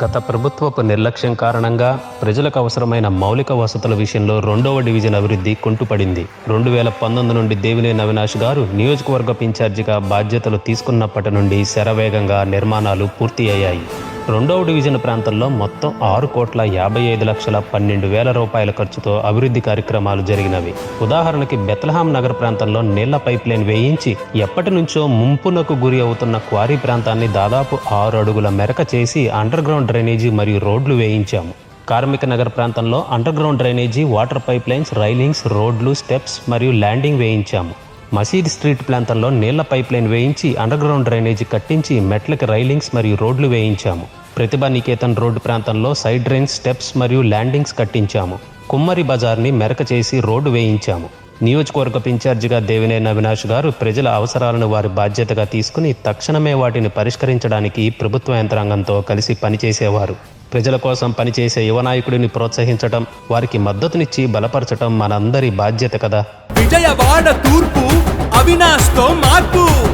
గత ప్రభుత్వపు నిర్లక్ష్యం కారణంగా ప్రజలకు అవసరమైన మౌలిక వసతుల విషయంలో రెండవ డివిజన్ అభివృద్ధి కుంటుపడింది. రెండు వేల పంతొమ్మిది నుండి దేవినేని అవినాష్ గారు నియోజకవర్గపు ఇన్ఛార్జిగా బాధ్యతలు తీసుకున్నప్పటి నుండి శరవేగంగా నిర్మాణాలు పూర్తి అయ్యాయి. రెండవ డివిజన్ ప్రాంతంలో మొత్తం ఆరు కోట్ల యాభై ఐదు లక్షల పన్నెండు వేల రూపాయల ఖర్చుతో అభివృద్ధి కార్యక్రమాలు జరిగినవి. ఉదాహరణకి బెత్లహాం నగర ప్రాంతంలో నీళ్ళ పైప్ లైన్ వేయించి ఎప్పటి నుంచో ముంపునకు గురి అవుతున్న క్వారీ ప్రాంతాన్ని దాదాపు ఆరు అడుగుల మెరక చేసి అండర్ గ్రౌండ్ డ్రైనేజీ మరియు రోడ్లు వేయించాము. కార్మిక నగర్ ప్రాంతంలో under ground drainage water pipe lines railings రోడ్లు స్టెప్స్ మరియు ల్యాండింగ్ వేయించాము. మసీద్ స్ట్రీట్ ప్రాంతంలో నీళ్ళ పైప్ లైన్ వేయించి అండర్గ్రౌండ్ డ్రైనేజీ కట్టించి మెట్లకి రైలింగ్స్ మరియు రోడ్లు వేయించాము. ప్రతిభా నికేతన్ రోడ్డు ప్రాంతంలో సైడ్ డ్రైన్స్ స్టెప్స్ మరియు ల్యాండింగ్స్ కట్టించాము. కుమ్మరి బజార్ని మెరక చేసి రోడ్డు వేయించాము. నియోజకవర్గ ఇన్ఛార్జిగా దేవినేని అవినాష్ గారు ప్రజల అవసరాలను వారి బాధ్యతగా తీసుకుని తక్షణమే వాటిని పరిష్కరించడానికి ప్రభుత్వ యంత్రాంగంతో కలిసి పనిచేసేవారు. ప్రజల కోసం పనిచేసే యువ నాయకుడిని ప్రోత్సహించటం వారికి మద్దతునిచ్చి బలపరచటం మనందరి బాధ్యత కదా. విజయవాడ తూర్పు అవినాష్తో మార్పు.